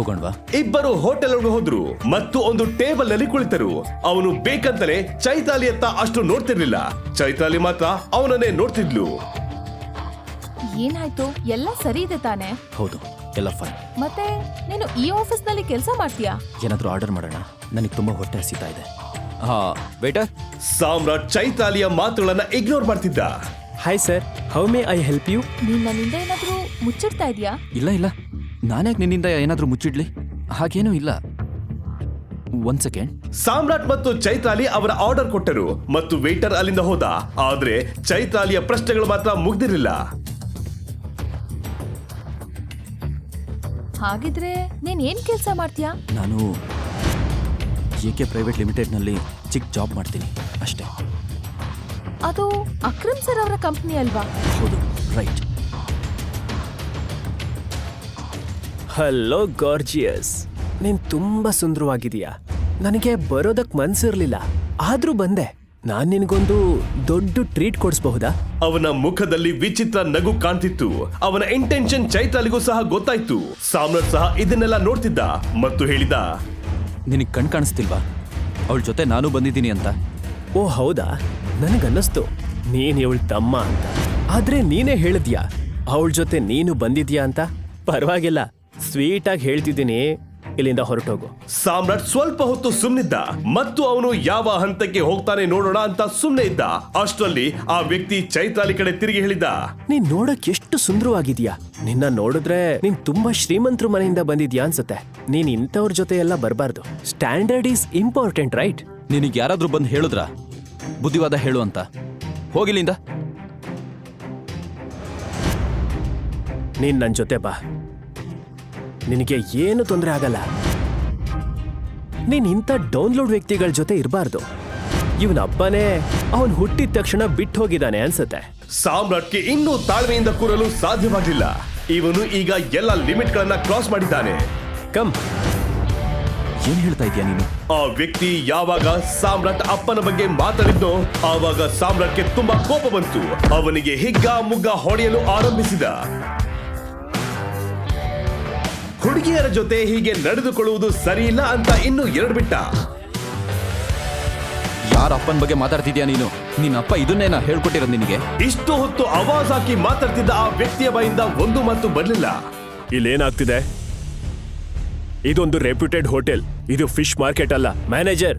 ಹೋಗೋಣವಾ ಇಬ್ಬರು ಹೋಟೆಲ್ ಒಳಗೆ ಹೋದ್ರು. ಮತ್ತು ಒಂದು ಟೇಬಲ್ ಅಲ್ಲಿ ಕುಳಿತರು. ಅವನು ಬೇಕಂತಲೇ ಚೈತಾಲಿಯತ್ತ ಅಷ್ಟು ನೋಡ್ತಿರ್ಲಿಲ್ಲ. ಚೈತಾಲಿ ಮಾತ್ರ ಅವನನ್ನೇ ನೋಡ್ತಿದ್ಲು. ಏನಾಯ್ತು? ಎಲ್ಲ ಸರಿ ಇದೆ ತಾನೆ? ಹೌದು ಎಲ್ಲ ಫೈನ್ ಮತ್ತೆ ನೀನು ಈ ಆಫೀಸ್ನಲ್ಲಿ ಕೆಲಸ ಮಾಡ್ತೀಯಾ? ಏನಾದರೂ ಆರ್ಡರ್ ಮಾಡೋಣ. ನನಗೆ ತುಂಬಾ ಹೊಟ್ಟೆ ಹಸಿತಾ ಇದೆ. ಹಾ ವೇಟರ್ ಸಾಮ್ರಾಟ್ ಚೈತಾಲಿಯ ಮಾತುಗಳನ್ನ ಇಗ್ನೋರ್ ಮಾಡ್ತಿದ್ದ. Hi sir how may I help you ನೀನ್ ನನ್ನಿಂದ ಏನಾದ್ರೂ ಮುಚ್ಚಿಡ್ತಾ ಇದೀಯಾ? ಇಲ್ಲ ಇಲ್ಲ. ನಾನ್ಯಾಕೆ ನಿನ್ನಿಂದ ಏನಾದರೂ ಮುಚ್ಚಿಡ್ಲಿ? ಹಾಗೇನೂ ಇಲ್ಲ. ಒಂದ್ ಸೆಕೆಂಡ್ ಸಾಮ್ರಾಟ್ ಮತ್ತು ಚೈತಾಲಿ ಅವರ ಆರ್ಡರ್ ಕೊಟ್ಟರು ಮತ್ತು ವೇಟರ್ ಅಲ್ಲಿಂದ ಹೋದ. ಆದ್ರೆ ಚೈತಾಲಿಯ ಪ್ರಶ್ನೆಗಳು ಮಾತ್ರ ಮುಗ್ದಿರಲಿಲ್ಲ. ಹಾಗಿದ್ರೆ ನೀನ್ ಏನ್ ಕೆಲಸ ಮಾಡ್ತೀಯಾ? ನಾನು ಎ ಕೆ ಪ್ರೈವೇಟ್ ಲಿಮಿಟೆಡ್ನಲ್ಲಿ ಚಿಕ್ಕ ಜಾಬ್ ಮಾಡ್ತೀನಿ ಅಷ್ಟೇ. ಅದು ಅಕ್ರಮ್ ಸರ್ ಅವರ ಕಂಪನಿ ಅಲ್ವಾ? ಹೌದು ರೈಟ್ ಹಲೋ ಗಾರ್ಜಿಯಸ್ ನೀನ್ ತುಂಬಾ ಸುಂದರವಾಗಿದೀಯಾ ನನಗೆ ಬರೋದಕ್ ಮನ್ಸಿರ್ಲಿಲ್ಲ. ಆದ್ರೂ ಬಂದೆ. ನಾನ್ ನಿನ್ಗೊಂದು ದೊಡ್ಡ ಟ್ರೀಟ್ ಕೊಡಿಸ್ಬಹುದಾ? ಅವನ ಮುಖದಲ್ಲಿ ವಿಚಿತ್ರ ನಗು ಕಾಣ್ತಿತ್ತು. ಅವನ ಇಂಟೆನ್ಷನ್ ಚೈತಾಲಿಗೂ ಸಹ ಗೊತ್ತಾಯ್ತು. ಸಾಮ್ರಾಟ್ ಸಹ ಇದನ್ನೆಲ್ಲ ನೋಡ್ತಿದ್ದ ಮತ್ತು ಹೇಳಿದ ನಿನಗೆ ಕಣ್ ಕಾಣಿಸ್ತಿಲ್ವಾ? ಅವಳ ಜೊತೆ ನಾನು ಬಂದಿದ್ದೀನಿ ಅಂತ. ಓ ಹೌದಾ? ನನಗನ್ನಿಸ್ತು. ನೀನ್ ಇವಳ ತಮ್ಮ ಅಂತ. ಆದ್ರೆ ನೀನೇ ಹೇಳಿದ್ಯಾ? ಅವಳ ಜೊತೆ ನೀನು ಬಂದಿದ್ಯಾ ಅಂತ? ಪರವಾಗಿಲ್ಲ. ಸ್ವೀಟಾಗಿ ಹೇಳ್ತಿದ್ದೀನಿ. ಇಲ್ಲಿಂದ ಹೊರಟೋಗು. ಸಾಮ್ರಾಟ್ ಸ್ವಲ್ಪ ಹೊತ್ತು ಸುಮ್ನಿದ್ದ. ಮತ್ತು ಅವನು ಯಾವ ಹಂತಕ್ಕೆ ಹೋಗ್ತಾನೆ ನೋಡೋಣ ಅಂತ ಸುಮ್ನೆ ಇದ್ದ. ಅಷ್ಟರಲ್ಲಿ ಆ ವ್ಯಕ್ತಿ ಚೈತ್ರಾಲಿ ಕಡೆ ತಿರುಗಿ ಹೇಳಿದ ನೀನ್ ನೋಡಕ್ ಎಷ್ಟು ಸುಂದರವಾಗಿದ್ಯಾ? ನಿನ್ನ ನೋಡಿದ್ರೆ ನೀನ್ ತುಂಬಾ ಶ್ರೀಮಂತರ ಮನೆಯಿಂದ ಬಂದಿದ್ಯಾ ಅನ್ಸುತ್ತೆ. ನೀನ್ ಇಂಥವ್ರ ಜೊತೆ ಎಲ್ಲ ಬರಬಾರ್ದು. ಸ್ಟ್ಯಾಂಡರ್ಡ್ ಈಸ್ ಇಂಪಾರ್ಟೆಂಟ್ ರೈಟ್ ನಿನಗೆ ಯಾರಾದ್ರೂ ಬಂದು ಹೇಳಿದ್ರ? ಬುದ್ಧಿವಾದ ಹೇಳು ಅಂತ. ಹೋಗಿಲ್ಲಿಂದ ನೀನ್ ನನ್ ಜೊತೆ ಬಾ. ನಿನಗೆ ಏನು ತೊಂದರೆ ಆಗಲ್ಲ. ನೀನ್ ಇಂಥ ಡೌನ್ಲೋಡ್ ವ್ಯಕ್ತಿಗಳ ಜೊತೆ ಇರಬಾರ್ದು. ಇವನ ಅಪ್ಪನೇ ಅವನ್ ಹುಟ್ಟಿದ ತಕ್ಷಣ ಬಿಟ್ಟು ಹೋಗಿದ್ದಾನೆ ಅನ್ಸುತ್ತೆ. ಸಾಮ್ರಾಟ್ಗೆ ಇನ್ನೂ ತಾಳ್ಮೆಯಿಂದ ಕೂರಲು ಸಾಧ್ಯವಾಗಿಲ್ಲ. ಇವನು ಈಗ ಎಲ್ಲ ಲಿಮಿಟ್ ಗಳನ್ನ ಕ್ರಾಸ್ ಮಾಡಿದ್ದಾನೆ. ಕಮ್. ಏನ್ ಹೇಳ್ತಾ ಇದೀಯ ನೀನು? ಆ ವ್ಯಕ್ತಿ ಯಾವಾಗ ಸಾಮ್ರಾಟ್ ಅಪ್ಪನ ಬಗ್ಗೆ ಮಾತಾಡಿದ್ನೋ ಆವಾಗ ಸಾಮ್ರಾಟ್ಗೆ ತುಂಬಾ ಕೋಪ ಬಂತು. ಅವನಿಗೆ ಹಿಗ್ಗ ಮುಗ್ಗ ಹೊಡೆಯಲು ಆರಂಭಿಸಿದ. ಹುಡುಗಿಯರ ಜೊತೆ ಹೀಗೆ ನಡೆದುಕೊಳ್ಳುವುದು ಸರಿಯಿಲ್ಲ ಅಂತ ಇನ್ನು ಎರಡು ಬಿಟ್ಟ. ಯಾರ ಅಪ್ಪನ ಬಗ್ಗೆ ಮಾತಾಡ್ತಿದ್ಯಾ ನೀನು? ನಿನ್ನ ಅಪ್ಪ ಇದನ್ನೇ ನಾ ಹೇಳ್ಕೊಟ್ಟಿರೋದು ನಿನಗೆ. ಇಷ್ಟು ಹೊತ್ತು ಆವಾಜ್ ಹಾಕಿ ಮಾತಾಡ್ತಿದ್ದ ಆ ವ್ಯಕ್ತಿಯ ಬಾಯಿಂದ ಒಂದು ಮಾತು ಬರಲಿಲ್ಲ. ಇಲ್ಲೇನಾಗ್ತಿದೆ? ಇದೊಂದು ರೆಪ್ಯೂಟೆಡ್ ಹೋಟೆಲ್. ಇದು ಫಿಶ್ ಮಾರ್ಕೆಟ್ ಅಲ್ಲ. ಮ್ಯಾನೇಜರ್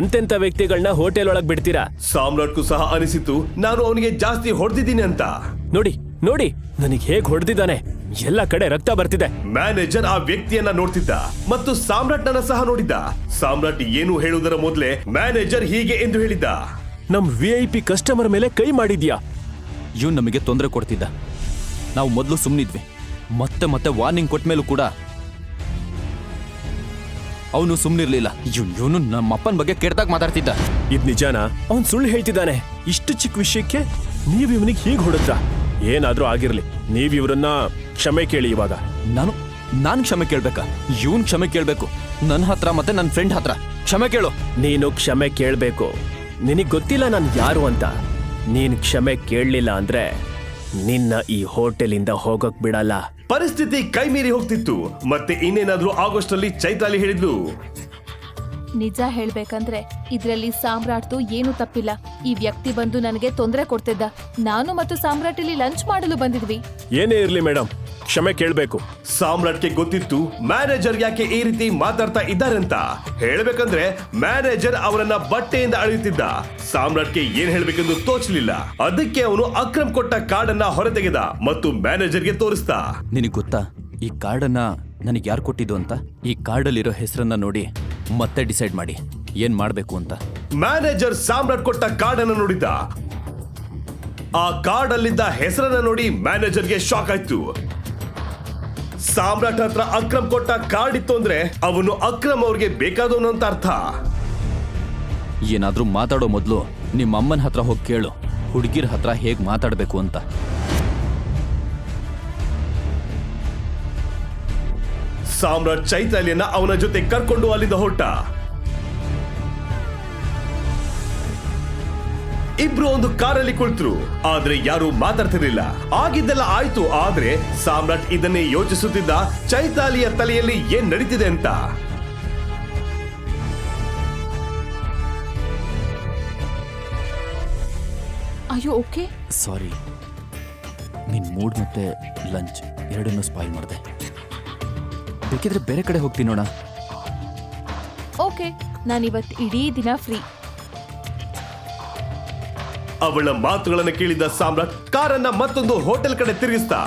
ಎಂತೆಂತ ವ್ಯಕ್ತಿಗಳನ್ನ ಹೋಟೆಲ್ ಒಳಗ್ ಬಿಡ್ತೀರಾ? ಸಾಮ್ರಾಟ್ಗೂ ಸಹ ಅನಿಸಿತು ನಾನು ಅವನಿಗೆ ಜಾಸ್ತಿ ಹೊಡೆದಿದ್ದೀನಿ ಅಂತ. ನೋಡಿ ನೋಡಿ ನನಗೆ ಹೇಗ್ ಹೊಡೆದಿದ್ದಾನೆ? ಎಲ್ಲ ಕಡೆ ರಕ್ತ ಬರ್ತಿದೆ. ಮ್ಯಾನೇಜರ್ ಆ ವ್ಯಕ್ತಿಯನ್ನ ನೋಡ್ತಿದ್ದ ಮತ್ತು ಸಾಮ್ರಾಟ್ನನ್ನ ಸಹ ನೋಡಿದ್ದ. ಸಾಮ್ರಾಟ್ ಏನು ಹೇಳುವುದರ ಮೊದಲೇ ಮ್ಯಾನೇಜರ್ ಹೀಗೆ ಎಂದು ಹೇಳಿದ್ದ. ನಮ್ ವಿ ಐ ಪಿ ಕಸ್ಟಮರ್ ಮೇಲೆ ಕೈ ಮಾಡಿದ್ಯಾ? ಇವನು ನಮಗೆ ತೊಂದರೆ ಕೊಡ್ತಿದ್ದ. ನಾವು ಮೊದಲು ಸುಮ್ಮನಿದ್ವಿ ಮತ್ತೆ ಮತ್ತೆ ವಾರ್ನಿಂಗ್ ಕೊಟ್ಟ ಮೇಲೂ ಕೂಡ ಅವನು ಸುಮ್ಮನಿರ್ಲಿಲ್ಲ ಇವನು ನಮ್ಮ ಅಪ್ಪನ ಬಗ್ಗೆ ಕೆಟ್ಟದಾಗ ಮಾತಾಡ್ತಿದ್ದ. ಇದ್ ನಿಜಾನ? ಅವನ್ ಸುಳ್ಳು ಹೇಳ್ತಿದ್ದಾನೆ. ಇಷ್ಟು ಚಿಕ್ಕ ವಿಷಯಕ್ಕೆ ನೀವು ಇವನಿಗೆ ಹೀಗೆ ಹೊಡೆದ್ರ? ಏನಾದ್ರೂ ಆಗಿರ್ಲಿ ನೀವ್ ಇವ್ರನ್ನ ಕ್ಷಮೆ ಕೇಳಿ ಇವಾಗ. ನಾನು ನಾನು ಕ್ಷಮೆ ಕೇಳ್ಬೇಕಾ? ಇವನ್ ಕ್ಷಮೆ ಕೇಳ್ಬೇಕು. ನನ್ನ ಹತ್ರ ಮತ್ತೆ ನನ್ನ ಫ್ರೆಂಡ್ ಹತ್ರ. ಕ್ಷಮೆ ಕೇಳು. ನೀನು ಕ್ಷಮೆ ಕೇಳ್ಬೇಕು. ನಿನಗ್ ಗೊತ್ತಿಲ್ಲ ನಾನು ಯಾರು ಅಂತ. ನೀನ್ ಕ್ಷಮೆ ಕೇಳಲಿಲ್ಲ ಅಂದ್ರೆ ನಿನ್ನ ಈ ಹೋಟೆಲಿಂದ ಹೋಗಕ್ ಬಿಡಲ್ಲ. ಪರಿಸ್ಥಿತಿ ಕೈ ಮೀರಿ ಹೋಗ್ತಿತ್ತು. ಮತ್ತೆ ಇನ್ನೇನಾದ್ರೂ ಅಲ್ಲಿ ಚೈತಾಲಿ ಹೇಳಿದ್ಲು. ನಿಜ ಹೇಳ್ಬೇಕಂದ್ರೆ ಇದ್ರಲ್ಲಿ ಸಾಮ್ರಾಟ್ದು ಏನು ತಪ್ಪಿಲ್ಲ. ಈ ವ್ಯಕ್ತಿ ಬಂದು ನನಗೆ ತೊಂದರೆ ಕೊಡ್ತಿದ್ದ. ನಾನು ಮತ್ತು ಸಾಮ್ರಾಟ್ ಇಲ್ಲಿ ಲಂಚ್ ಮಾಡಲು ಬಂದಿದ್ವಿ. ಏನೇ ಇರ್ಲಿ ಮೇಡಮ್ ಕ್ಷಮೆ ಕೇಳ್ಬೇಕು. ಸಾಮ್ರಾಟ್ಗೆ ಗೊತ್ತಿತ್ತು ಮ್ಯಾನೇಜರ್ ಯಾಕೆ ಈ ರೀತಿ ಮಾತಾಡ್ತಾ ಇದ್ದಾರೆ ಅಂತ. ಹೇಳ್ಬೇಕಂದ್ರೆ ಮ್ಯಾನೇಜರ್ ಅವರನ್ನ ಬಟ್ಟೆಯಿಂದ ಅಳೆಯುತ್ತಿದ್ದ ಸಾಮ್ರಾಟ್ಗೆ ಏನ್ ಹೇಳ್ಬೇಕೆಂದು ತೋಚಲಿಲ್ಲ. ಅದಕ್ಕೆ ಅವನು ಅಕ್ರಮ್ ಕೊಟ್ಟ ಕಾರ್ಡನ್ನ ಹೊರತೆಗೆದ ಮತ್ತು ಮ್ಯಾನೇಜರ್ಗೆ ತೋರಿಸ್ದ. ನಿನಗೆ ಗೊತ್ತಾ ಈ ಕಾರ್ಡನ್ನ ನನಗೆ ಯಾರು ಕೊಟ್ಟಿದ್ದು ಅಂತ? ಈ ಕಾರ್ಡಲ್ಲಿರೋ ಹೆಸರನ್ನ ನೋಡಿ. ಮತ್ತೆ ಡಿಸೈಡ್ ಮಾಡಿ. ಏನ್ ಮಾಡಬೇಕು ಅಂತ. ಮ್ಯಾನೇಜರ್ ಸಾಮ್ರಾಟ್ ಕೊಟ್ಟ ಕಾರ್ಡ್ ಅನ್ನು ನೋಡಿದ್ದ. ಆ ಕಾರ್ಡ್ ಅಲ್ಲಿದ್ದ ಹೆಸರನ್ನ ನೋಡಿ ಮ್ಯಾನೇಜರ್ಗೆ ಶಾಕ್ ಆಯ್ತು. ಸಾಮ್ರಾಟ್ ಹತ್ರ ಅಕ್ರಮ್ ಕೊಟ್ಟ ಕಾರ್ಡ್ ಇತ್ತು ಅಂದ್ರೆ ಅವನು ಅಕ್ರಮ್ ಅವ್ರಿಗೆ ಬೇಕಾದವನು ಅಂತ ಅರ್ಥ. ಏನಾದ್ರೂ ಮಾತಾಡೋ ಮೊದಲು ನಿಮ್ಮ ಅಮ್ಮನ ಹತ್ರ ಹೋಗಿ ಕೇಳು. ಹುಡುಗಿರ ಹತ್ರ ಹೇಗ್ ಮಾತಾಡಬೇಕು ಅಂತ. ಸಾಮ್ರಾಟ್ ಚೈತಾಲಿಯನ್ನ ಅವನ ಜೊತೆ ಕರ್ಕೊಂಡು ಅಲ್ಲಿಂದ ಹೊರಟ. ಇಬ್ರು ಒಂದು ಕಾರಲ್ಲಿ ಕುಳಿತರು ಆದ್ರೆ ಯಾರು ಮಾತಾಡ್ತಿರ್ಲಿಲ್ಲ. ಆಗಿದ್ದೆಲ್ಲ ಆಯ್ತು ಆದ್ರೆ ಸಾಮ್ರಾಟ್ ಇದನ್ನೇ ಯೋಚಿಸುತ್ತಿದ್ದ ಚೈತಾಲಿಯ ತಲೆಯಲ್ಲಿ ಏನ್ ನಡೀತಿದೆ ಅಂತ. ಅಯ್ಯೋ ಓಕೆ. ಸಾರಿ. ನಿನ್ ಮೂಡ್ ಮತ್ತೆ ಲಂಚ್ ಎರಡನ್ನೂ ಸ್ಪಾಯ್ಲ್ ಮಾಡಿದೆ. ಬೇಕಿದ್ರೆ ಬೇರೆ ಕಡೆ ಹೋಗ್ತೀನಿ ನೋಡ. ಓಕೆ ನಾನಿವತ್ತು ಇಡೀ ದಿನ ಫ್ರೀ ಅವಳ ಮಾತುಗಳನ್ನು ಕೇಳಿದ ಸಾಮ್ರಾಟ್ ಕಾರನ್ನ ಮತ್ತೊಂದು ಹೋಟೆಲ್ ಕಡೆ ತಿರುಗಿಸ್ತಾ.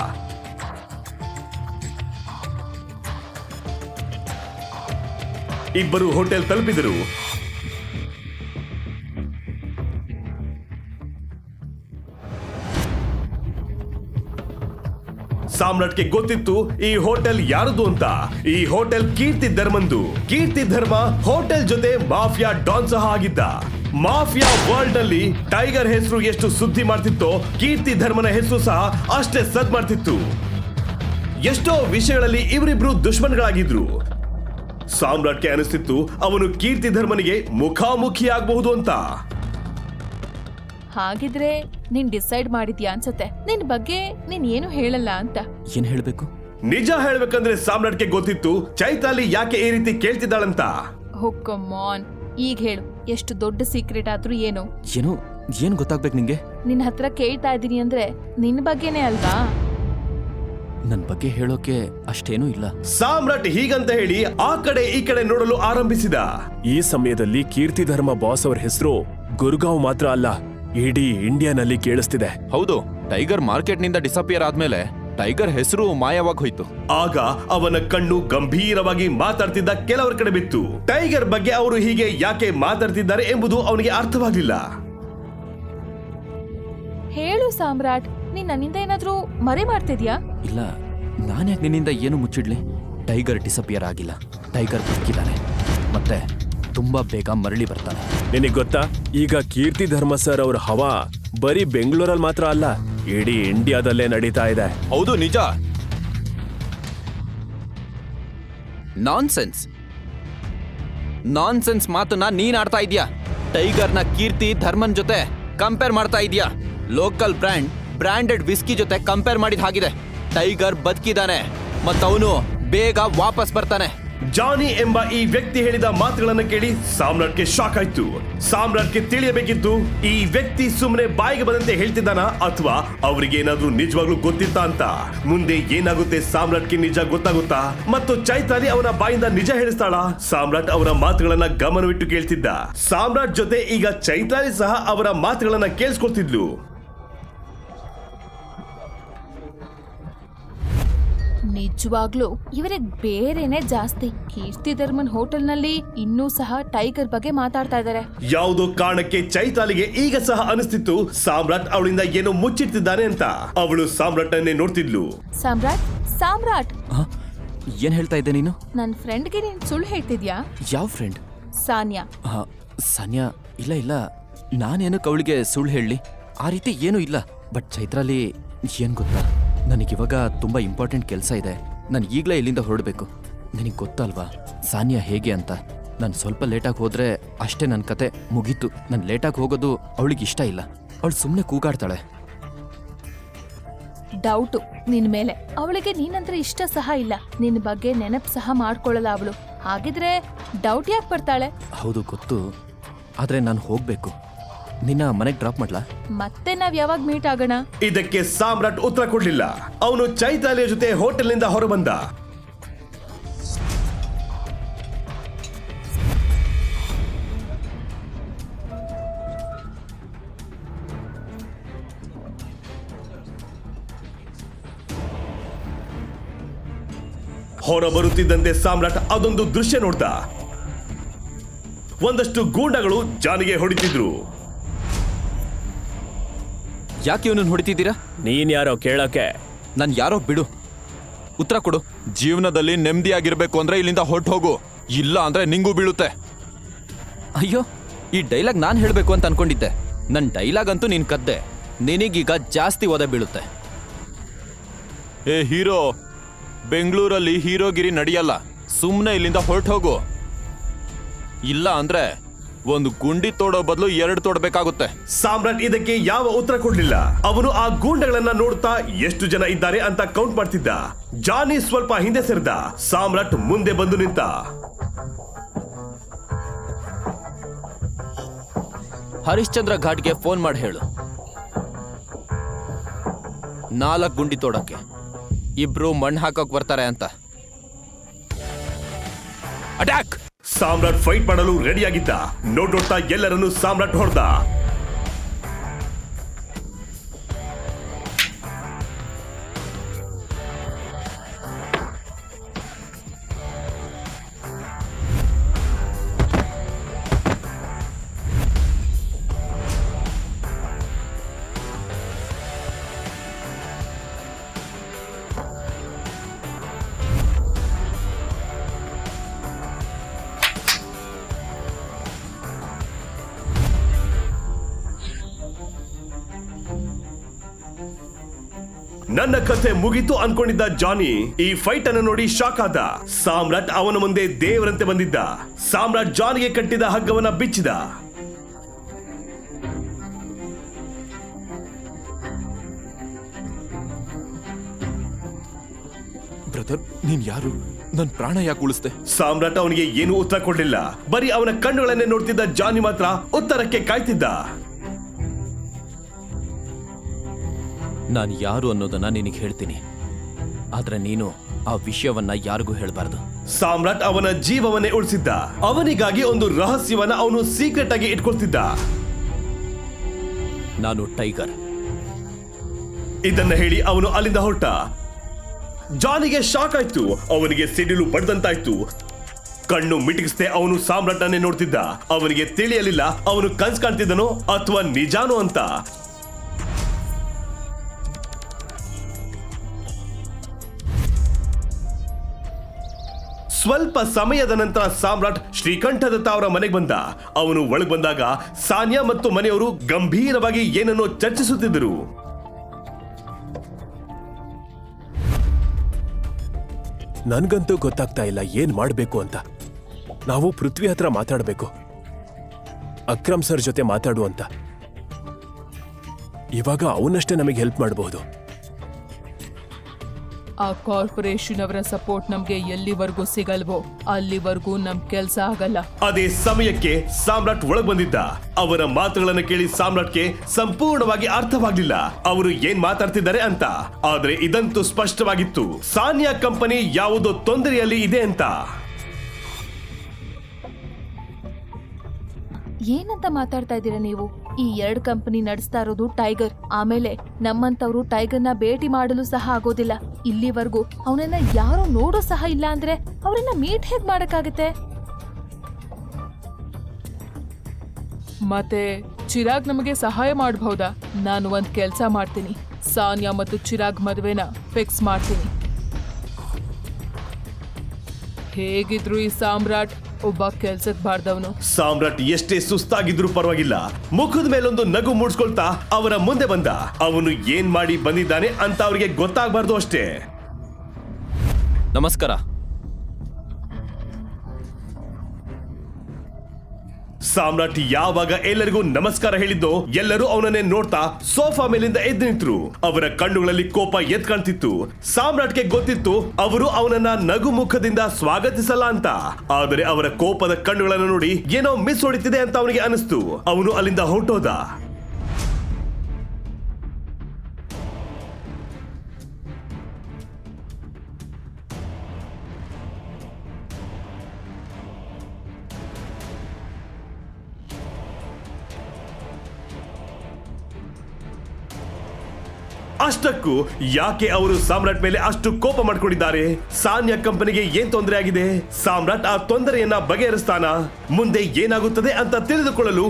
ಇಬ್ಬರು ಹೋಟೆಲ್ ತಲುಪಿದರು. ಸಾಮ್ರಾಟ್ಗೆ ಗೊತ್ತಿತ್ತು ಈ ಹೋಟೆಲ್ ಯಾರದು ಅಂತ. ಈ ಹೋಟೆಲ್ ಕೀರ್ತಿ ಧರ್ಮಂದು. ಕೀರ್ತಿ ಧರ್ಮ ಹೋಟೆಲ್ ಜೊತೆ ಮಾಫಿಯಾ ಡಾನ್ ಸಹ ಆಗಿದ್ದ. ಮಾಫಿಯಾ ವರ್ಲ್ಡ್ ಅಲ್ಲಿ ಟೈಗರ್ ಹೆಸರು ಎಷ್ಟು ಸುದ್ದಿ ಮಾಡ್ತಿತ್ತೋ, ಕೀರ್ತಿ ಧರ್ಮನ ಹೆಸರು ಸಹ ಅಷ್ಟೇ ಸದ್ ಮಾಡ್ತಿತ್ತು. ಎಷ್ಟೋ ವಿಷಯಗಳಲ್ಲಿ ಇವರಿಬ್ರು ದುಶ್ಮನ್ಗಳಾಗಿದ್ರು. ಸಾಮ್ರಾಟ್ಗೆ ಅನಿಸ್ತಿತ್ತು, ಅವನು ಕೀರ್ತಿ ಧರ್ಮನಿಗೆ ಮುಖಾಮುಖಿ ಆಗಬಹುದು ಅಂತ. ಹಾಗಿದ್ರೆ ನೀನ್ ಡಿಸೈಡ್ ಮಾಡಿದ್ಯಾ ಅನ್ಸತ್ತೆ. ನಿನ್ ಬಗ್ಗೆ ನೀನ್ ಏನು ಹೇಳಲ್ಲ ಅಂತ. ಏನ್ ಹೇಳ್ಬೇಕು? ನಿಜ ಹೇಳ್ಬೇಕಂದ್ರೆ ಸಾಮ್ರಾಟ್ಗೆ ಗೊತ್ತಿತ್ತು ಚೈತಾಲಿ ಯಾಕೆ ಈ ರೀತಿ ಕೇಳ್ತಿದ್ದಾಳಂತ. ಮಾನ್ ಈಗ ಹೇಳು ಎಷ್ಟು ದೊಡ್ಡ ಸೀಕ್ರೆಟ್ ಆದ್ರೂ ಏನು? ಏನು ಏನ್ ಗೊತ್ತಾಗ್ಬೇಕು ನಿಂಗೆ? ನಿನ್ ಹತ್ರ ಕೇಳ್ತಾ ಇದ್ದೀನಿ ಅಂದ್ರೆ ನಿನ್ ಬಗ್ಗೆನೇ ಅಲ್ವಾ? ನನ್ ಬಗ್ಗೆ ಹೇಳೋಕೆ ಅಷ್ಟೇನೂ ಇಲ್ಲ. ಸಾಮ್ರಾಟ್ ಹೀಗಂತ ಹೇಳಿ ಆ ಕಡೆ ಈ ಕಡೆ ನೋಡಲು ಆರಂಭಿಸಿದ. ಈ ಸಮಯದಲ್ಲಿ ಕೀರ್ತಿ ಧರ್ಮ ಬಾಸ್ ಅವರ ಹೆಸರು ಗುರುಗಾವ್ ಮಾತ್ರ ಅಲ್ಲ ಇಡೀ ಇಂಡಿಯಾನಲ್ಲಿ ಕೇಳಿಸ್ತಿದೆ. ಹೌದು ಟೈಗರ್ ಮಾರ್ಕೆಟ್ನಿಂದ ಡಿಸಪಿಯರ್ ಆದ್ಮೇಲೆ ಟೈಗರ್ ಹೆಸರು ಮಾಯವಾಗಿ ಹೋಯ್ತು. ಆಗ ಅವನ ಕಣ್ಣು ಗಂಭೀರವಾಗಿ ಮಾತಾಡ್ತಿದ್ದ ಕೆಲವರ ಕಡೆ ಬಿತ್ತು. ಟೈಗರ್ ಬಗ್ಗೆ ಅವರು ಹೀಗೆ ಯಾಕೆ ಮಾತಾಡ್ತಿದ್ದಾರೆ ಎಂಬುದು ಅವನಿಗೆ ಅರ್ಥವಾಗಲಿಲ್ಲ. ಹೇಳು ಸಾಮ್ರಾಟ್ ನೀನ್ ನನ್ನಿಂದ ಏನಾದ್ರೂ ಮರೆ ಮಾಡ್ತಿದ್ಯಾ? ಇಲ್ಲ ನಾನ್ಯಾಕೆ ನಿನ್ನಿಂದ ಏನು ಮುಚ್ಚಿಡ್ಲಿ? ಟೈಗರ್ ಡಿಸಪಿಯರ್ ಆಗಿಲ್ಲ ಟೈಗರ್ ಬದುಕಿದ್ದಾನೆ. ಮತ್ತೆ ತುಂಬಾ ಬೇಗ ಮರಳಿ ಬರ್ತಾನೆ. ನಿನಗೆ ಗೊತ್ತಾ? ಈಗ ಕೀರ್ತಿ ಧರ್ಮ ಸರ್ ಅವ್ರ ಹವಾ ಬರೀ ಬೆಂಗಳೂರಲ್ಲಿ ಮಾತ್ರ ಅಲ್ಲ ಇಡೀ ಇಂಡಿಯಾದಲ್ಲೇ ನಡೀತಾ ಇದೆ. ಹೌದು ನಿಜ. ನಾನ್ಸೆನ್ಸ್. ನಾನ್ಸೆನ್ಸ್ ಮಾತನ್ನ ನೀನ್ ಆಡ್ತಾ ಇದೀಯಾ ಟೈಗರ್ನ ಕೀರ್ತಿ ಧರ್ಮನ್ ಜೊತೆ ಕಂಪೇರ್ ಮಾಡ್ತಾ ಇದೀಯಾ ಲೋಕಲ್ ಬ್ರ್ಯಾಂಡ್ ಬ್ರ್ಯಾಂಡೆಡ್ ವಿಸ್ಕಿ ಜೊತೆ ಕಂಪೇರ್ ಮಾಡಿದ ಹಾಗಿದೆ. ಟೈಗರ್ ಬದುಕಿದಾನೆ ಮತ್ತವನು ಬೇಗ ವಾಪಸ್ ಬರ್ತಾನೆ. ಜಾನಿ ಎಂಬ ಈ ವ್ಯಕ್ತಿ ಹೇಳಿದ ಮಾತುಗಳನ್ನು ಕೇಳಿ ಸಾಮ್ರಾಟ್ಗೆ ಶಾಕ್ ಆಯ್ತು. ಸಾಮ್ರಾಟ್ಗೆ ತಿಳಿಯಬೇಕಿತ್ತು, ಈ ವ್ಯಕ್ತಿ ಸುಮ್ಮನೆ ಬಾಯಿಗೆ ಬಂದಂತೆ ಹೇಳ್ತಿದ್ದಾನ ಅಥವಾ ಅವರಿಗೆ ಏನಾದ್ರೂ ನಿಜವಾಗ್ಲೂ ಗೊತ್ತಿತ್ತ ಅಂತ. ಮುಂದೆ ಏನಾಗುತ್ತೆ ಸಾಮ್ರಾಟ್ಗೆ ನಿಜ ಗೊತ್ತಾಗುತ್ತಾ? ಮತ್ತು ಚೈತಾಲಿ ಅವನ ಬಾಯಿಂದ ನಿಜ ಹೇಳಿಸ್ತಾಳ? ಸಾಮ್ರಾಟ್ ಅವರ ಮಾತುಗಳನ್ನ ಗಮನವಿಟ್ಟು ಕೇಳ್ತಿದ್ದ. ಸಾಮ್ರಾಟ್ ಜೊತೆ ಈಗ ಚೈತಾಲಿ ಸಹ ಅವರ ಮಾತುಗಳನ್ನ ಕೇಳಿಸ್ಕೊಳ್ತಿದ್ಲು. ನಿಜವಾಗ್ಲೂ ಇವರಿಗೆ ಬೇರೆನೆ ಜಾಸ್ತಿ. ಕೀರ್ತಿ ಧರ್ಮನ್ ಹೋಟೆಲ್ನಲ್ಲಿ ಇನ್ನೂ ಸಹ ಟೈಗರ್ ಬಗ್ಗೆ ಮಾತಾಡ್ತಾ ಇದ್ದಾರೆ. ಯಾವುದೋ ಕಾರಣಕ್ಕೆ ಚೈತಾಲಿಗೆ ಈಗ ಸಹ ಅನಿಸ್ತಿತ್ತು ಸಾಮ್ರಾಟ್ ಅವಳಿಂದ ಏನೋ ಮುಚ್ಚಿಡ್ತಿದ್ದಾನೆ ಅಂತ. ಅವಳು ಸಾಮ್ರಾಟ್ನನ್ನೇ ನೋಡ್ತಿದ್ಲು. ಸಾಮ್ರಾಟ್ ಸಾಮ್ರಾಟ್! ಹ? ಏನ್ ಹೇಳ್ತಾ ಇದ್ದೆ ನೀನು? ನನ್ ಫ್ರೆಂಡ್ಗೆ ನೀನ್ ಸುಳ್ಳು ಹೇಳ್ತಿದ್ಯಾ? ಯಾವ ಫ್ರೆಂಡ್? ಸಾನ್ಯಾ. ಸಾನ್ಯಾ ಇಲ್ಲ ಇಲ್ಲ. ನಾನೇನಕ್ಕೆ ಅವಳಿಗೆ ಸುಳ್ಳು ಹೇಳಲಿ? ಆ ರೀತಿ ಏನೂ ಇಲ್ಲ. ಬಟ್ ಚೈತ್ರಾಲಿ ಏನ್ ಗೊತ್ತಾ? ನನಗಿವಾಗ ತುಂಬ ಇಂಪಾರ್ಟೆಂಟ್ ಕೆಲಸ ಇದೆ. ನಾನು ಈಗಲೇ ಇಲ್ಲಿಂದ ಹೊರಡಬೇಕು. ನಿನಗೆ ಗೊತ್ತಲ್ವಾ ಸಾನಿಯಾ ಹೇಗೆ ಅಂತ? ನಾನು ಸ್ವಲ್ಪ ಲೇಟಾಗಿ ಹೋದರೆ ಅಷ್ಟೇ ನನ್ನ ಕತೆ ಮುಗೀತು. ನಾನು ಲೇಟಾಗಿ ಹೋಗೋದು ಅವಳಿಗೆ ಇಷ್ಟ ಇಲ್ಲ. ಅವಳು ಸುಮ್ಮನೆ ಕೂಗಾಡ್ತಾಳೆ. ಡೌಟು ನಿನ್ ಮೇಲೆ. ಅವಳಿಗೆ ನೀನಂದ್ರೆ ಇಷ್ಟ ಸಹ ಇಲ್ಲ. ನಿನ್ನ ಬಗ್ಗೆ ನೆನಪು ಸಹ ಮಾಡ್ಕೊಳ್ಳಲ್ಲ ಅವಳು. ಹಾಗಿದ್ರೆ ಡೌಟ್ ಯಾಕೆ ಬರ್ತಾಳೆ? ಹೌದು ಗೊತ್ತು. ಆದರೆ ನಾನು ಹೋಗಬೇಕು. ನಿನ್ನ ಮನೆಗೆ ಡ್ರಾಪ್ ಮಾಡ್ಲಾ? ಮತ್ತೆ ನಾವ್ ಯಾವಾಗ ಮೀಟ್ ಆಗೋಣ? ಇದಕ್ಕೆ ಸಾಮ್ರಾಟ್ ಉತ್ತರ ಕೊಡ್ಲಿಲ್ಲ. ಅವನು ಚೈತಾಲಿಯ ಜೊತೆ ಹೋಟೆಲ್ನಿಂದ ಹೊರಬಂದ. ಹೊರ ಬರುತ್ತಿದ್ದಂತೆ ಸಾಮ್ರಾಟ್ ಅದೊಂದು ದೃಶ್ಯ ನೋಡ್ದ. ಒಂದಷ್ಟು ಗೂಂಡಗಳು ಜಾನಿಗೆ ಹೊಡಿತಿದ್ರು. ಯಾಕೆ ಇವನನ್ನು ಹೊಡಿತಿದ್ದೀರಾ? ನೀನ್ ಯಾರೋ ಕೇಳಕ್ಕೆ. ನಾನು ಯಾರೋ ಬಿಡು. ಉತ್ತರ ಕೊಡು. ಜೀವನದಲ್ಲಿ ನೆಮ್ಮದಿಯಾಗಿರ್ಬೇಕು ಅಂದ್ರೆ ಇಲ್ಲಿಂದ ಹೊರಟು ಹೋಗು ಇಲ್ಲ ಅಂದ್ರೆ ನಿಂಗೂ ಬೀಳುತ್ತೆ. ಅಯ್ಯೋ ಈ ಡೈಲಾಗ್ ನಾನು ಹೇಳಬೇಕು ಅಂತ ಅನ್ಕೊಂಡಿದ್ದೆ. ನನ್ನ ಡೈಲಾಗ್ ಅಂತೂ ನೀನ್ ಕದ್ದೆ. ನಿನಗೀಗ ಜಾಸ್ತಿ ಒದ ಬೀಳುತ್ತೆ. ಏ ಹೀರೋ ಬೆಂಗಳೂರಲ್ಲಿ ಹೀರೋಗಿರಿ ನಡೆಯಲ್ಲ. ಸುಮ್ಮನೆ ಇಲ್ಲಿಂದ ಹೊರಟು ಹೋಗು ಇಲ್ಲ ಅಂದ್ರೆ ಒಂದು ಗುಂಡಿ ತೋಡೋ ಬದಲು ಎರಡು ತೋಡಬೇಕಾಗುತ್ತೆ. ಸಾಮ್ರಾಟ್ ಇದಕ್ಕೆ ಯಾವ ಉತ್ತರ ಕೊಡ್ಲಿಲ್ಲ? ಅವನು ಆ ಗೂಂಡಗಳನ್ನ ನೋಡ್ತಾ ಎಷ್ಟು ಜನ ಇದ್ದಾರೆ ಅಂತ ಕೌಂಟ್ ಮಾಡ್ತಿದ್ದ. ಜಾನಿ ಸ್ವಲ್ಪ ಹಿಂದೆ ಸರಿದ. ಸಾಮ್ರಾಟ್ ಮುಂದೆ ಬಂದು ನಿಂತ. ಹರಿಶ್ಚಂದ್ರ ಘಾಟ್ಗೆ ಫೋನ್ ಮಾಡಿ ಹೇಳು. ನಾಲ್ಕು ಗುಂಡಿ ತೋಡಕ್ಕೆ. ಇಬ್ರು ಮಣ್ಣು ಹಾಕಕ್ ಬರ್ತಾರೆ ಅಂತ. ಅಟ್ಯಾಕ್! ಸಾಮ್ರಾಟ್ ಫೈಟ್ ಮಾಡಲು ರೆಡಿಯಾಗಿದ್ದ ನೋಡ್ ನೋಡ್ತಾ ಎಲ್ಲರನ್ನು ಸಾಮ್ರಾಟ್ ಹೊಡೆದ. ನನ್ನ ಕಥೆ ಮುಗಿತು ಅನ್ಕೊಂಡಿದ್ದ ಜಾನಿ ಈ ಫೈಟ್ ಅನ್ನು ನೋಡಿ ಶಾಕ್ ಆದ. ಸಾಮ್ರಾಟ್ ಅವನ ಮುಂದೆ ದೇವರಂತೆ ಬಂದಿದ್ದ. ಸಾಮ್ರಾಟ್ ಜಾನಿಗೆ ಕಟ್ಟಿದ ಹಗ್ಗವನ್ನ ಬಿಚ್ಚಿದ. ಬ್ರದರ್ ನೀನ್ ಯಾರು? ನನ್ ಪ್ರಾಣ ಯಾಕೆ ಉಳಿಸ್ದೆ? ಸಾಮ್ರಾಟ್ ಅವನಿಗೆ ಏನೂ ಉತ್ತರ ಕೊಡಲಿಲ್ಲ. ಬರೀ ಅವನ ಕಣ್ಣುಗಳನ್ನೇ ನೋಡ್ತಿದ್ದ ಜಾನಿ ಮಾತ್ರ ಉತ್ತರಕ್ಕೆ ಕಾಯ್ತಿದ್ದ. ನಾನು ಯಾರು ಅನ್ನೋದನ್ನ ನಿನಗೆ ಹೇಳ್ತೀನಿ. ಆದ್ರೆ ನೀನು ಆ ವಿಷಯವನ್ನ ಯಾರಿಗೂ ಹೇಳಬಾರ್ದು. ಸಾಮ್ರಾಟ್ ಅವನ ಜೀವವನ್ನೇ ಉಳಿಸಿದ್ದ. ಅವನಿಗಾಗಿ ಒಂದು ರಹಸ್ಯವನ್ನ ಅವನು ಸೀಕ್ರೆಟ್ ಆಗಿ ಇಟ್ಕೊಳ್ತಿದ್ದ. ನಾನು ಟೈಗರ್. ಇದನ್ನ ಹೇಳಿ ಅವನು ಅಲ್ಲಿಂದ ಹೊರಟ. ಜಾನಿಗೆ ಶಾಕ್ ಆಯ್ತು. ಅವನಿಗೆ ಸಿಡಿಲು ಬಡ್ದಂತಾಯ್ತು. ಕಣ್ಣು ಮಿಟಿಗಿಸ್ದೆ ಅವನು ಸಾಮ್ರಾಟನೇ ನೋಡ್ತಿದ್ದ. ಅವನಿಗೆ ತಿಳಿಯಲಿಲ್ಲ ಅವನು ಕನ್ಸ್ ಕಾಣ್ತಿದ್ದನೋ ಅಥವಾ ನಿಜಾನೋ ಅಂತ. ಸ್ವಲ್ಪ ಸಮಯದ ನಂತರ ಸಾಮ್ರಾಟ್ ಶ್ರೀಕಂಠದತ್ತ ಅವರ ಮನೆಗೆ ಬಂದ. ಅವನು ಒಳಗೆ ಬಂದಾಗ ಸಾನಿಯಾ ಮತ್ತು ಮನೆಯವರು ಗಂಭೀರವಾಗಿ ಏನನ್ನೋ ಚರ್ಚಿಸುತ್ತಿದ್ದರು. ನನ್ಗಂತೂ ಗೊತ್ತಾಗ್ತಾ ಇಲ್ಲ ಏನ್ ಮಾಡಬೇಕು ಅಂತ. ನಾವು ಪೃಥ್ವಿ ಹತ್ರ ಮಾತಾಡಬೇಕು. ಅಕ್ರಮ್ ಸರ್ ಜೊತೆ ಮಾತಾಡು ಅಂತ. ಇವಾಗ ಅವನಷ್ಟೇ ನಮಗೆ ಹೆಲ್ಪ್ ಮಾಡಬಹುದು. ಆ ಕಾರ್ಪೊರೇಷನ್ ಅವರ ಸಪೋರ್ಟ್ ನಮ್ಗೆ ಎಲ್ಲಿವರೆಗೂ ಸಿಗಲ್ವೋ ಅಲ್ಲಿವರೆಗೂ ನಮ್ ಕೆಲ್ಸ ಆಗಲ್ಲ. ಅದೇ ಸಮಯಕ್ಕೆ ಸಾಮ್ರಾಟ್ ಒಳಗ್ ಬಂದಿದ್ದ. ಅವರ ಮಾತುಗಳನ್ನು ಕೇಳಿ ಸಾಮ್ರಾಟ್ಗೆ ಸಂಪೂರ್ಣವಾಗಿ ಅರ್ಥವಾಗ್ಲಿಲ್ಲ. ಅವರು ಏನ್ ಮಾತಾಡ್ತಿದ್ದಾರೆ ಅಂತ. ಆದ್ರೆ ಇದಂತೂ ಸ್ಪಷ್ಟವಾಗಿತ್ತು. ಸಾನಿಯಾ ಕಂಪನಿ ಯಾವುದೋ ತೊಂದರೆಯಲ್ಲಿ ಇದೆ ಅಂತ. ಏನಂತ ಮಾತಾಡ್ತಾ ಇದ್ದೀರಾ ನೀವು? ಈ ಎರಡ್ ಕಂಪನಿ ನಡೆಸ್ತಾ ಇರೋದು ಟೈಗರ್. ಆಮೇಲೆ ನಮ್ಮಂತವ್ರು ಟೈಗರ್ನ ಭೇಟಿ ಮಾಡಲು ಸಹ ಆಗೋದಿಲ್ಲ. ಇಲ್ಲಿವರೆಗೂ ಅವನನ್ನ ಯಾರು ನೋಡೋ ಸಹ ಇಲ್ಲ ಅಂದ್ರೆ ಅವರನ್ನ ಮೀಟ್ ಹೇಗ್ ಮಾಡಕ್ಕಾಗತ್ತೆ? ಮತ್ತೆ ಚಿರಾಗ್ ನಮಗೆ ಸಹಾಯ ಮಾಡಬಹುದಾ? ನಾನು ಒಂದ್ ಕೆಲಸ ಮಾಡ್ತೀನಿ. ಸಾನ್ಯಾ ಮತ್ತು ಚಿರಾಗ್ ಮದುವೆನ ಫಿಕ್ಸ್ ಮಾಡ್ತೀನಿ. ಹೇಗಿದ್ರು ಈ ಸಾಮ್ರಾಟ್ ಒಬ್ಬ ಕೆಲ್ಸಕ್ ಬಾರ್ದವನು ಸಾಮ್ರಾಟ್ ಎಷ್ಟೇ ಸುಸ್ತಾಗಿದ್ರು ಪರವಾಗಿಲ್ಲ. ಮುಖದ ಮೇಲೊಂದು ನಗು ಮೂಡ್ಸ್ಕೊಳ್ತಾ ಅವರ ಮುಂದೆ ಬಂದ. ಅವನು ಏನ್ ಮಾಡಿ ಬಂದಿದ್ದಾನೆ ಅಂತ ಅವರಿಗೆ ಗೊತ್ತಾಗ್ಬಾರ್ದು ಅಷ್ಟೇ. ನಮಸ್ಕಾರ. ಸಾಮ್ರಾಟ್ ಯಾವಾಗ ಎಲ್ಲರಿಗೂ ನಮಸ್ಕಾರ ಹೇಳಿದ್ದೋ ಎಲ್ಲರೂ ಅವನನ್ನೇ ನೋಡ್ತಾ ಸೋಫಾ ಮೇಲಿಂದ ಎದ್ದು ನಿಂತರು. ಅವರ ಕಣ್ಣುಗಳಲ್ಲಿ ಕೋಪ ಎದ್ ಕಾಣ್ತಿತ್ತು. ಸಾಮ್ರಾಟ್ಗೆ ಗೊತ್ತಿತ್ತು, ಅವರು ಅವನನ್ನ ನಗು ಮುಖದಿಂದ ಸ್ವಾಗತಿಸಲ್ಲ ಅಂತ. ಆದರೆ ಅವರ ಕೋಪದ ಕಣ್ಣುಗಳನ್ನು ನೋಡಿ ಏನೋ ಮಿಸ್ ಹೊಡಿತಿದೆ ಅಂತ ಅವನಿಗೆ ಅನಿಸ್ತು ಅವನು ಅಲ್ಲಿಂದ ಹೊರಟೋದ. ಅಷ್ಟಕ್ಕೂ ಯಾಕೆ ಅವರು ಸಾಮ್ರಾಟ್ ಮೇಲೆ ಅಷ್ಟು ಕೋಪ ಮಾಡ್ಕೊಂಡಿದ್ದಾರೆ? ಸಾನ್ಯಾ ಕಂಪನಿಗೆ ಏನ್ ತೊಂದರೆ ಆಗಿದೆ? ಸಾಮ್ರಾಟ್ ಆ ತೊಂದರೆಯನ್ನ ಬಗೆಹರಿಸ್ತಾನ? ಮುಂದೆ ಏನಾಗುತ್ತದೆ ಅಂತ ತಿಳಿದುಕೊಳ್ಳಲು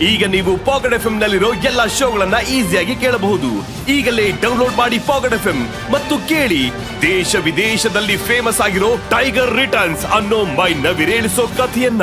ಈಗ ನೀವು ಪಾಕೆಟ್ ಎಫ್ ನಲ್ಲಿರೋ ಎಲ್ಲಾ ಶೋಗಳನ್ನ ಈಸಿಯಾಗಿ ಕೇಳಬಹುದು. ಈಗಲೇ ಡೌನ್ಲೋಡ್ ಮಾಡಿ ಪಾಕೆಟ್ ಎಫ್ ಮತ್ತು ಕೇಳಿ ದೇಶ ವಿದೇಶದಲ್ಲಿ ಫೇಮಸ್ ಆಗಿರೋ ಟೈಗರ್ ರಿಟರ್ನ್ಸ್ ಅನ್ನೋ ಮೈ ನವಿರೇಳಿಸೋ ಕಥೆಯನ್ನ.